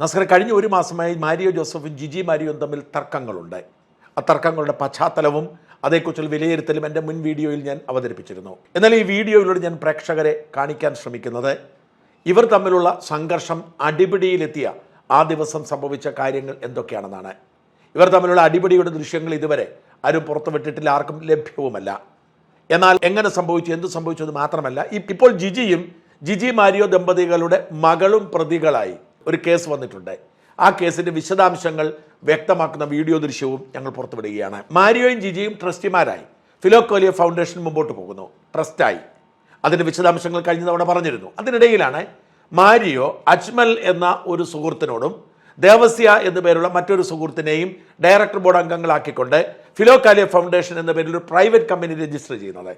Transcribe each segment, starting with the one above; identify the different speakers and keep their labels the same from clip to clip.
Speaker 1: നസ്കർ കഴിഞ്ഞ ഒരു മാസമായി മാരിയോ ജോസഫും ജിജി മാരിയോയും തമ്മിൽ തർക്കങ്ങളുണ്ട് ആ തർക്കങ്ങളുടെ പശ്ചാത്തലവും അതേക്കുറിച്ചുള്ള വിലയിരുത്തലും എന്റെ മുൻ വീഡിയോയിൽ ഞാൻ അവതരിപ്പിച്ചിരുന്നു. എന്നാൽ ഈ വീഡിയോയിലൂടെ ഞാൻ പ്രേക്ഷകരെ കാണിക്കാൻ ശ്രമിക്കുന്നത് ഇവർ തമ്മിലുള്ള സംഘർഷം അടിപിടിയിലെത്തിയ ആ ദിവസം സംഭവിച്ച കാര്യങ്ങൾ എന്തൊക്കെയാണെന്നാണ്. ഇവർ തമ്മിലുള്ള അടിപിടിയുടെ ദൃശ്യങ്ങൾ ഇതുവരെ ആരും പുറത്തുവിട്ടിട്ടില്ല ആർക്കും ലഭ്യവുമല്ല. എന്നാൽ എങ്ങനെ സംഭവിച്ചു എന്ത് സംഭവിച്ചു എന്ന് മാത്രമല്ല ഇപ്പോൾ ജിജിയും ജിജി മാരിയോ ദമ്പതികളുടെ മകളും പ്രതികളായി ഒരു കേസ് വന്നിട്ടുണ്ട്. ആ കേസിന്റെ വിശദാംശങ്ങൾ വ്യക്തമാക്കുന്ന വീഡിയോ ദൃശ്യവും ഞങ്ങൾ പുറത്തുവിടുകയാണ്. മാരിയോയും ജിജിയും ട്രസ്റ്റിമാരായി. ഫിലോക്കോലിയ ഫൗണ്ടേഷൻ മുമ്പോട്ട് പോകുന്നു. ട്രസ്റ്റായി. അതിന്റെ വിശദാംശങ്ങൾ കഴിഞ്ഞ തവണ പറഞ്ഞിരുന്നു. അതിനിടയിലാണ് മാരിയോ അജ്മൽ എന്ന ഒരു സുഹൃത്തിനോടും ദേവസ്യ എന്ന പേരുള്ള മറ്റൊരു സുഹൃത്തിനെയും ഡയറക്ടർ ബോർഡ് അംഗങ്ങളാക്കിക്കൊണ്ട് ഫിലോക്കാലിയ ഫൗണ്ടേഷൻ എന്ന പേരിൽ ഒരു പ്രൈവറ്റ് കമ്പനി രജിസ്റ്റർ ചെയ്യുന്നത്.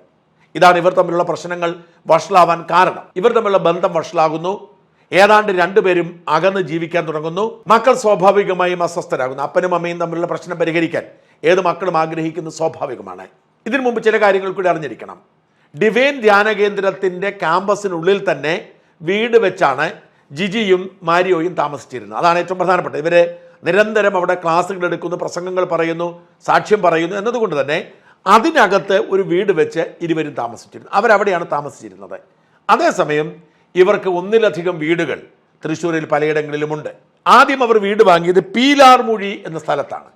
Speaker 1: ഇതാണ് ഇവർ തമ്മിലുള്ള പ്രശ്നങ്ങൾ വഷളാവാൻ കാരണം. ഇവർ തമ്മിലുള്ള ബന്ധം വഷളാകുന്നു. ഏതാണ്ട് രണ്ടുപേരും അകന്ന് ജീവിക്കാൻ തുടങ്ങുന്നു. മക്കൾ സ്വാഭാവികമായും അസ്വസ്ഥരാകുന്നു. അപ്പനും അമ്മയും തമ്മിലുള്ള പ്രശ്നം പരിഹരിക്കാൻ ഏത് മക്കളും ആഗ്രഹിക്കുന്നത് സ്വാഭാവികമാണ്. ഇതിനു മുമ്പ് ചില കാര്യങ്ങൾ കൂടി അറിഞ്ഞിരിക്കണം. ഡിവൈൻ ധ്യാന കേന്ദ്രത്തിന്റെ ക്യാമ്പസിനുള്ളിൽ തന്നെ വീട് വെച്ചാണ് ജിജിയും മാരിയോയും താമസിച്ചിരുന്നത്. അതാണ് ഏറ്റവും പ്രധാനപ്പെട്ടത്. ഇവർ നിരന്തരം അവിടെ ക്ലാസ്സുകൾ എടുക്കുന്നു പ്രസംഗങ്ങൾ പറയുന്നു സാക്ഷ്യം പറയുന്നു എന്നതുകൊണ്ട് തന്നെ അതിനകത്ത് ഒരു വീട് വെച്ച് ഇരുവരും താമസിച്ചിരുന്നു. അവരവിടെയാണ് താമസിച്ചിരുന്നത്. അതേസമയം ഇവർക്ക് ഒന്നിലധികം വീടുകൾ തൃശ്ശൂരിൽ പലയിടങ്ങളിലുമുണ്ട്. ആദ്യം അവർ വീട് വാങ്ങിയത് പീലാർമുഴി എന്ന സ്ഥലത്താണ്.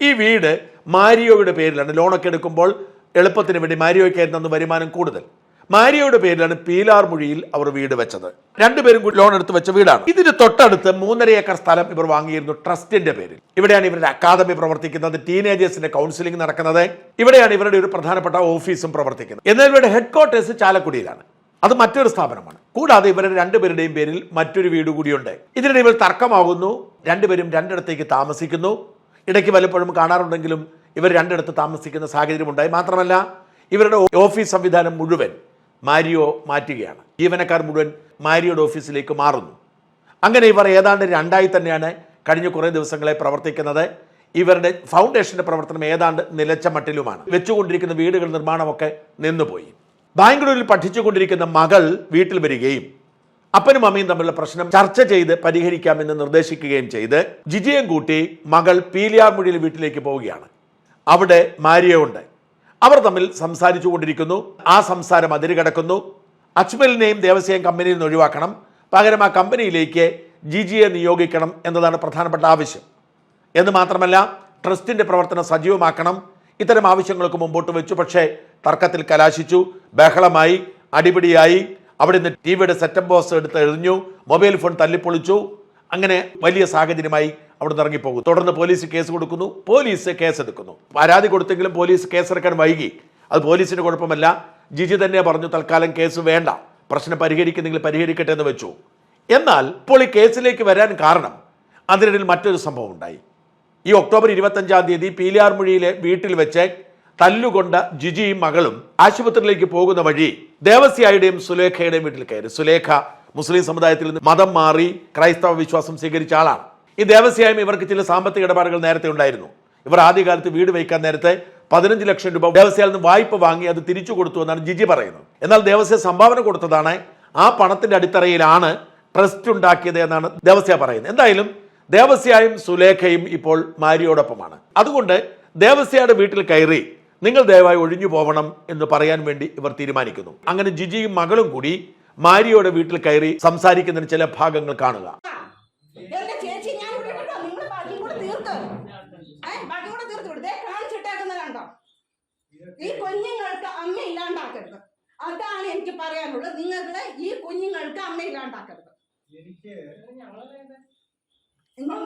Speaker 1: ഈ വീട് മാരിയോയുടെ പേരിലാണ്. ലോണൊക്കെ എടുക്കുമ്പോൾ എളുപ്പത്തിന് വേണ്ടി മാരിയോയ്ക്കായിരുന്നു അന്ന് വരുമാനം കൂടുതൽ. മാരിയോയുടെ പേരിലാണ് പീലാർമുഴിയിൽ അവർ വീട് വെച്ചത്. രണ്ടുപേരും ലോൺ എടുത്ത് വെച്ച വീടാണ്. ഇതിന് തൊട്ടടുത്ത് മൂന്നര ഏക്കർ സ്ഥലം ഇവർ വാങ്ങിയിരുന്നു ട്രസ്റ്റിന്റെ പേരിൽ. ഇവിടെയാണ് ഇവരുടെ അക്കാദമി പ്രവർത്തിക്കുന്നത് ടീനേജേഴ്സിന്റെ കൗൺസിലിംഗ് നടക്കുന്നത്. ഇവിടെയാണ് ഇവരുടെ ഒരു പ്രധാനപ്പെട്ട ഓഫീസും പ്രവർത്തിക്കുന്നത്. എന്നാൽ ഇവരുടെ ഹെഡ് ക്വാർട്ടേഴ്സ് ചാലക്കുടിയിലാണ്. അത് മറ്റൊരു സ്ഥാപനമാണ്. കൂടാതെ ഇവരുടെ രണ്ടുപേരുടെയും പേരിൽ മറ്റൊരു വീട് കൂടിയുണ്ട്. ഇതിനിടെ ഇവർ തർക്കമാകുന്നു. രണ്ടുപേരും രണ്ടിടത്തേക്ക് താമസിക്കുന്നു. ഇടയ്ക്ക് പലപ്പോഴും കാണാറുണ്ടെങ്കിലും ഇവർ രണ്ടിടത്ത് താമസിക്കുന്ന സാഹചര്യം ഉണ്ടായി. മാത്രമല്ല ഇവരുടെ ഓഫീസ് സംവിധാനം മുഴുവൻ മാരിയോ മാറ്റുകയാണ്. ജീവനക്കാർ മുഴുവൻ മാരിയോയുടെ ഓഫീസിലേക്ക് മാറുന്നു. അങ്ങനെ ഇവർ ഏതാണ്ട് രണ്ടായി തന്നെയാണ് കഴിഞ്ഞ കുറേ ദിവസങ്ങളെ പ്രവർത്തിക്കുന്നത്. ഇവരുടെ ഫൗണ്ടേഷന്റെ പ്രവർത്തനം ഏതാണ്ട് നിലച്ച മട്ടിലുമാണ്. വെച്ചുകൊണ്ടിരിക്കുന്ന വീടുകൾ നിർമ്മാണമൊക്കെ നിന്നുപോയി. ബാംഗ്ലൂരിൽ പഠിച്ചുകൊണ്ടിരിക്കുന്ന മകൾ വീട്ടിൽ വരികയും അപ്പനും അമ്മയും തമ്മിലുള്ള പ്രശ്നം ചർച്ച ചെയ്ത് പരിഹരിക്കാമെന്ന് നിർദ്ദേശിക്കുകയും ചെയ്ത് ജിജിയും കൂട്ടി മകൾ പീലിയാർമുഴിയിൽ വീട്ടിലേക്ക് പോവുകയാണ്. അവിടെ മാരിയ ഉണ്ട് അവർ തമ്മിൽ സംസാരിച്ചു കൊണ്ടിരിക്കുന്നു ആ സംസാരം അതിരുകടക്കുന്നു അജ്മലിനെയും ദേവസ്വം കമ്പനിയിൽ നിന്ന് ഒഴിവാക്കണം. പകരം ആ കമ്പനിയിലേക്ക് ജിജിയെ നിയോഗിക്കണം എന്നതാണ് പ്രധാനപ്പെട്ട ആവശ്യം. എന്ന് മാത്രമല്ല ട്രസ്റ്റിന്റെ പ്രവർത്തനം സജീവമാക്കണം. ഇത്തരം ആവശ്യങ്ങൾക്ക് മുമ്പോട്ട് വെച്ചു. പക്ഷേ തർക്കത്തിൽ കലാശിച്ചു ബഹളമായി അടിപിടിയായി. അവിടെ നിന്ന് ടി വിയുടെ സെറ്റം ബോക്സ് എടുത്ത് എറിഞ്ഞു മൊബൈൽ ഫോൺ തല്ലിപ്പൊളിച്ചു. അങ്ങനെ വലിയ സാഹചര്യമായി അവിടെ നിന്ന് ഇറങ്ങിപ്പോകും. തുടർന്ന് പോലീസ് കേസ് കൊടുക്കുന്നു പോലീസ് കേസെടുക്കുന്നു. പരാതി കൊടുത്തെങ്കിലും പോലീസ് കേസെടുക്കാൻ വൈകി. അത് പോലീസിന് കുഴപ്പമല്ല. ജിജി തന്നെ പറഞ്ഞു തൽക്കാലം കേസ് വേണ്ട. പ്രശ്നം പരിഹരിക്കുന്നെങ്കിൽ പരിഹരിക്കട്ടെ എന്ന് വെച്ചു. എന്നാൽ ഇപ്പോൾ ഈ കേസിലേക്ക് വരാൻ കാരണം അതിനിടയിൽ മറ്റൊരു സംഭവം ഉണ്ടായി. ഈ ഒക്ടോബർ ഇരുപത്തഞ്ചാം തീയതി പീലിയാർമുഴിയിലെ വീട്ടിൽ വെച്ച് തല്ലുകൊണ്ട ജിജിയും മകളും ആശുപത്രിയിലേക്ക് പോകുന്ന വഴി ദേവസ്യായുടെയും സുലേഖയുടെയും വീട്ടിൽ കയറി. സുലേഖ മുസ്ലിം സമുദായത്തിൽ നിന്ന് മതം മാറി ക്രൈസ്തവ വിശ്വാസം സ്വീകരിച്ച ആളാണ്. ഈ ദേവസ്യായും ഇവർക്ക് ചില സാമ്പത്തിക ഇടപാടുകൾ നേരത്തെ ഉണ്ടായിരുന്നു. ഇവർ ആദ്യകാലത്ത് വീട് വയ്ക്കാൻ നേരത്തെ പതിനഞ്ച് ലക്ഷം രൂപ ദേവസ്യയിൽ നിന്ന് വായ്പ വാങ്ങി അത് തിരിച്ചു കൊടുത്തു എന്നാണ് ജിജി പറയുന്നത്. എന്നാൽ ദേവസ്യ സംഭാവന കൊടുത്തതാണ് ആ പണത്തിന്റെ അടിത്തറയിലാണ് ട്രസ്റ്റ് ഉണ്ടാക്കിയത് എന്നാണ് ദേവസ്യ പറയുന്നത്. എന്തായാലും ദേവസ്യായും സുലേഖയും ഇപ്പോൾ മാരിയോടൊപ്പമാണ്. അതുകൊണ്ട് ദേവസ്യയുടെ വീട്ടിൽ കയറി നിങ്ങൾ ദയവായി ഒഴിഞ്ഞു പോവണം എന്ന് പറയാൻ വേണ്ടി ഇവർ തീരുമാനിക്കുന്നു. അങ്ങനെ ജിജിയും മകളും കൂടി മാരിയോയുടെ വീട്ടിൽ കയറി സംസാരിക്കുന്നതിന് ചില ഭാഗങ്ങൾ കാണുക.
Speaker 2: ഈ കുഞ്ഞുങ്ങൾക്ക് അമ്മ ഇല്ലാണ്ടാക്കരുത്. അതാണ് എനിക്ക് പറയാനുള്ളത്. നിങ്ങളുടെ ഈ കുഞ്ഞുങ്ങൾക്ക് അമ്മ ഇല്ലാണ്ടാക്കരുത്.
Speaker 3: എനിക്ക്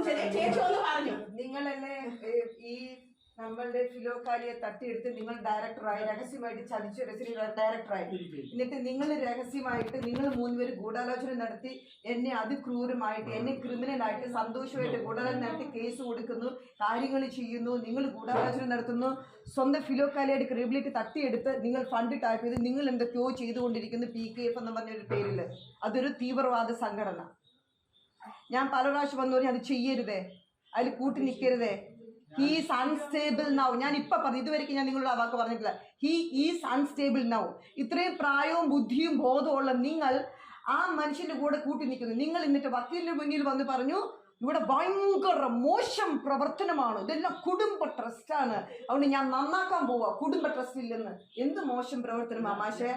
Speaker 2: ചേച്ചി ഒന്ന് പറഞ്ഞു.
Speaker 4: നിങ്ങളല്ലേ ഈ നമ്മളുടെ ഫിലോക്കാലിയെ തട്ടിയെടുത്ത് നിങ്ങൾ ഡയറക്ടറായി രഹസ്യമായിട്ട് ചതിച്ചു രസനി ഡയറക്ടറായി. എന്നിട്ട് നിങ്ങൾ രഹസ്യമായിട്ട് നിങ്ങൾ മൂന്നുപേര് ഗൂഢാലോചന നടത്തി എന്നെ അതിക്രൂരമായിട്ട് എന്നെ ക്രിമിനലായിട്ട് സന്തോഷമായിട്ട് ഗൂഢാലോചന നടത്തി കേസ് കൊടുക്കുന്നു കാര്യങ്ങൾ ചെയ്യുന്നു നിങ്ങൾ ഗൂഢാലോചന നടത്തുന്നു. സ്വന്തം ഫിലോക്കാലിയായിട്ട് ക്രെഡിബിലിറ്റി തട്ടിയെടുത്ത് നിങ്ങൾ ഫണ്ട് ടാപ്പ് ചെയ്ത് നിങ്ങൾ എന്തൊക്കെയോ ചെയ്തുകൊണ്ടിരിക്കുന്നു പി കെ എഫ് എന്ന് പറഞ്ഞൊരു പേരിൽ അതൊരു തീവ്രവാദ സംഘടന. ഞാൻ പല പ്രാവശ്യം വന്നു പറഞ്ഞാൽ അത് ചെയ്യരുതേ. അതിൽ കൂട്ടി നിൽക്കരുതേ ഹീസ് അൺസ്റ്റേബിൾ നൗ ഞാൻ ഇപ്പൊ പറഞ്ഞു ഇതുവരെയ്ക്ക് ഞാൻ നിങ്ങളുടെ ആ വാക്ക് പറഞ്ഞിട്ടില്ല. ഹീ ഈസ് അൺസ്റ്റേബിൾ നൗ ഇത്രയും പ്രായവും ബുദ്ധിയും ബോധമുള്ള നിങ്ങൾ ആ മനുഷ്യന്റെ കൂടെ കൂട്ടി നിൽക്കുന്നു. നിങ്ങൾ എന്നിട്ട് വക്കീലിന്റെ മുന്നിൽ വന്ന് പറഞ്ഞു ഇവിടെ ഭയങ്കര മോശം പ്രവർത്തനമാണ്. ഇതെല്ലാം കുടുംബ ട്രസ്റ്റാണ് അതുകൊണ്ട് ഞാൻ നന്നാക്കാൻ പോവാ. കുടുംബ ട്രസ്റ്റിൽ നിന്ന് എന്ത് മോശം പ്രവർത്തനമാ മാഷെ?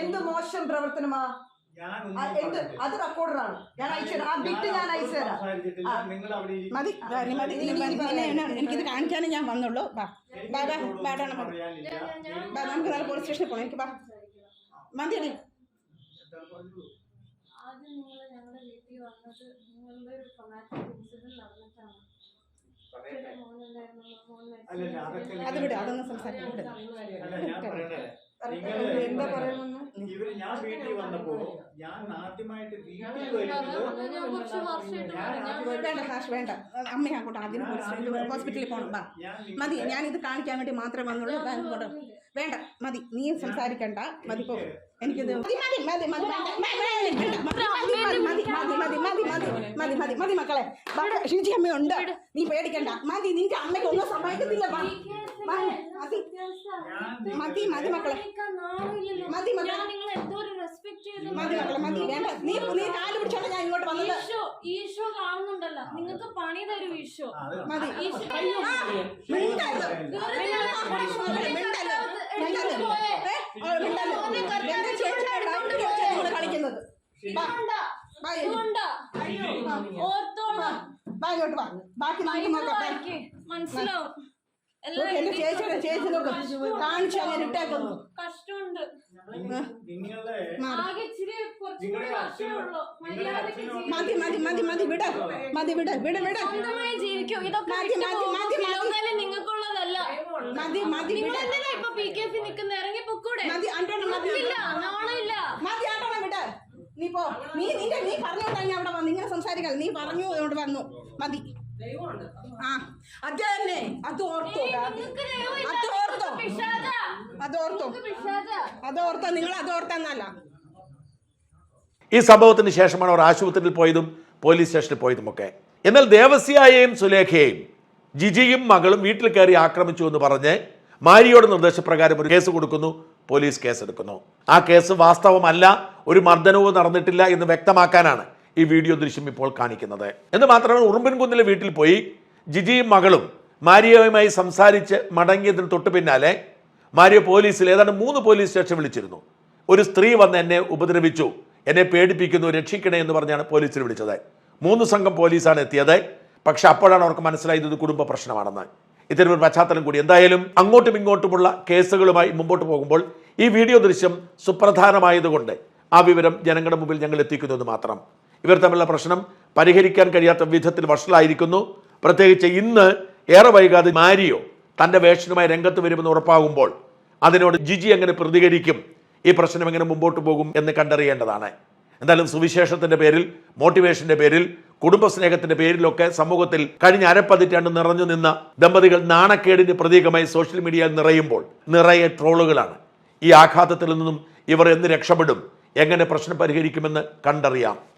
Speaker 4: എന്ത് മോശം പ്രവർത്തനമാ? അത് റെക്കോർഡറാണ് ഞാൻ അയച്ചുതരാം ആ ബിറ്റ് ഞാൻ അയച്ചുതരാം ആ.
Speaker 2: മതി. മതി ഇനി മതി ഇനി മതി ഇനി എനിക്കിത് കാണിക്കാനേ ഞാൻ വന്നുള്ളൂ. ബാ ബാ ബാ ബാടാണ് ബാ നമുക്ക് നാളെ പോലീസ് സ്റ്റേഷനിൽ പോകണം എനിക്ക് ബാ
Speaker 3: ആദ്യം നിങ്ങൾ ഞങ്ങളുടെ വീട്ടിൽ വന്നത് നിങ്ങളുടെ ഒരു ട്രൊമാറ്റിക് ഇൻസിഡന്റ് നടന്നിട്ടാണ്.
Speaker 2: അത് വിട് അതൊന്നും
Speaker 5: ഞാൻ
Speaker 4: എന്താ പറയുന്നത്
Speaker 5: ഇവർ ഞാൻ വീട്ടിൽ വന്നപ്പോ ഞാൻ ആദ്യമായിട്ട് വീട്ടിൽ വരുന്നത്
Speaker 2: വേണ്ട ഹാഷ് വേണ്ട അമ്മ അങ്ങോട്ട് ആദ്യം ഹോസ്പിറ്റലിൽ പോകണം ബാ
Speaker 5: ഞാൻ
Speaker 2: ഇത് ഞാനിത് കാണിക്കാൻ വേണ്ടി മാത്രമേ വന്നുള്ളൂ ബാ വേണ്ട മതി നീ സംസാരിക്കണ്ട മതി പോ എനിക്കിത് മതി മതി മതി മതി വേണ്ട, മതി, മതി, മതി, മതി, മതി, മതി, മതി, മതി, മതി, മതി, മതി, മക്കളെ ഷിജി അമ്മയുണ്ട് നീ പേടിക്കണ്ട മതി നിന്റെ അമ്മയ്ക്ക് ഒന്നും സംഭവിക്കത്തില്ല മതി മതി, മതി, മക്കളെ. മതി, മതി.
Speaker 3: ഞാൻ നിങ്ങളെ എന്തോ ഒരു റെസ്പെക്ട് ചെയ്ത്
Speaker 2: മതി മക്കളെ മതി വേണ്ട. നീ നീ കാൽ പിടിച്ചോണ്ട് ഞാൻ ഇങ്ങോട്ട് വന്നത്.
Speaker 3: ഈശോ ഈശോ കാണുന്നുണ്ടല്ലോ. നിങ്ങൾക്ക് പണി തരും ഈശോ
Speaker 2: മതി.
Speaker 3: ഈശോ
Speaker 2: മിണ്ടരുത്. മിണ്ടരുത്. മിണ്ടരുത്. ഏ? ഓ, മിണ്ടരുത്. എന്റെ ചേച്ചിയുടെ ചേച്ചി കളിക്കുന്നത്. ബാ, ബാ,
Speaker 3: ഓർത്തോളാം.
Speaker 2: ഇങ്ങോട്ട് വാ. ബാക്കി നമുക്ക്.
Speaker 3: മനസ്സിലാവും.
Speaker 2: എന്റെ
Speaker 3: എഴുതി
Speaker 2: ചേച്ചിയുടെ ചേച്ചി നോക്ക്. കാണിച്ചു അങ്ങനെ ഇട്ടേക്കുന്നു
Speaker 3: കഷ്ടമുണ്ട്.
Speaker 2: മതി മതി മതി മതി വിട മതി വിട വിട വിട.
Speaker 3: ജീവിക്കൂ. ഇതൊക്കെ നിങ്ങൾക്കുള്ളതല്ല.
Speaker 2: മതി മതി
Speaker 3: നിങ്ങൾ എന്തിനാ ഇപ്പൊ പി കെ എഫ് നിൽക്കുന്ന? ഇറങ്ങി പൊക്കൂടെ?
Speaker 2: മതി മതി
Speaker 3: നാണമില്ല
Speaker 2: മതി ആണ്ടോണം വിട. നീ പോ. നീ നിന്റെ നീ പറഞ്ഞോണ്ടാ ഞാൻ അവിടെ വന്നു ഇങ്ങനെ സംസാരിക്കാൻ നീ പറഞ്ഞു ഇവിടെ വന്നു. മതി. ആ അത് തന്നെ. അത് ഓർത്തോ. അത് ഓർത്തോ.
Speaker 3: പിശാചാ.
Speaker 2: അത് ഓർത്തോ.
Speaker 3: പിശാചാ.
Speaker 2: അത് ഓർത്തോ. നിങ്ങൾ അത് ഓർത്തെന്നല്ല.
Speaker 1: ഈ സംഭവത്തിന് ശേഷമാണ് അവർ ആശുപത്രിയിൽ പോയതും പോലീസ് സ്റ്റേഷനിൽ പോയതുമൊക്കെ. എന്നാൽ ദേവസ്യായെയും സുലേഖയെയും ജിജിയും മകളും വീട്ടിൽ കയറി ആക്രമിച്ചു എന്ന് പറഞ്ഞ് മാരിയോട് നിർദ്ദേശപ്രകാരം ഒരു കേസ് കൊടുക്കുന്നു പോലീസ് കേസെടുക്കുന്നു. ആ കേസ് വാസ്തവമല്ല ഒരു മർദ്ദനവും നടന്നിട്ടില്ല എന്ന് വ്യക്തമാക്കാനാണ്. ഈ വീഡിയോ ദൃശ്യം ഇപ്പോൾ കാണിക്കുന്നത്. എന്ന് മാത്രമല്ല ഉറുമ്പൻകുന്നിലെ വീട്ടിൽ പോയി ജിജിയും മകളും മാരിയോയുമായി സംസാരിച്ച് മടങ്ങിയതിന് തൊട്ട് പിന്നാലെ മാരിയോ പോലീസിൽ ഏതാണ്ട് മൂന്ന് പോലീസ് സ്റ്റേഷൻ വിളിച്ചിരുന്നു. ഒരു സ്ത്രീ വന്ന് എന്നെ ഉപദ്രവിച്ചു എന്നെ പേടിപ്പിക്കുന്നു രക്ഷിക്കണേ എന്ന് പറഞ്ഞാണ് പോലീസിൽ വിളിച്ചത്. മൂന്ന് സംഘം പോലീസാണ് എത്തിയത്. പക്ഷെ അപ്പോഴാണ് അവർക്ക് മനസ്സിലായത് ഇത് കുടുംബ പ്രശ്നമാണെന്ന്. ഇത്തരം ഒരു പശ്ചാത്തലം കൂടി എന്തായാലും അങ്ങോട്ടും ഇങ്ങോട്ടുമുള്ള കേസുകളുമായി മുമ്പോട്ട് പോകുമ്പോൾ ഈ വീഡിയോ ദൃശ്യം സുപ്രധാനമായതുകൊണ്ട് ആ വിവരം ജനങ്ങളുടെ മുമ്പിൽ ഞങ്ങൾ എത്തിക്കുന്നു എന്ന് മാത്രം. ഇവർ തമ്മിലുള്ള പ്രശ്നം പരിഹരിക്കാൻ കഴിയാത്ത വിധത്തിൽ വഷളായിരിക്കുന്നു. പ്രത്യേകിച്ച് ഇന്ന് ഏറെ വൈകാതെ മാരിയോ തന്റെ വേഷനുമായി രംഗത്ത് വരുമെന്ന് ഉറപ്പാകുമ്പോൾ അതിനോട് ജിജി എങ്ങനെ പ്രതികരിക്കും? ഈ പ്രശ്നം എങ്ങനെ മുമ്പോട്ട് പോകും എന്ന് കണ്ടറിയേണ്ടതാണ്. എന്തായാലും സുവിശേഷത്തിന്റെ പേരിൽ മോട്ടിവേഷന്റെ പേരിൽ കുടുംബസ്നേഹത്തിന്റെ പേരിലൊക്കെ സമൂഹത്തിൽ കഴിഞ്ഞ അരപ്പതിറ്റാണ്ട് നിറഞ്ഞു നിന്ന ദമ്പതികൾ നാണക്കേടിന്റെ പ്രതീകമായി സോഷ്യൽ മീഡിയയിൽ നിറയുമ്പോൾ നിറയെ ട്രോളുകളാണ്. ഈ ആഘാതത്തിൽ നിന്നും ഇവർ എന്ന് രക്ഷപ്പെടും? എങ്ങനെ പ്രശ്നം പരിഹരിക്കുമെന്ന് കണ്ടറിയാം.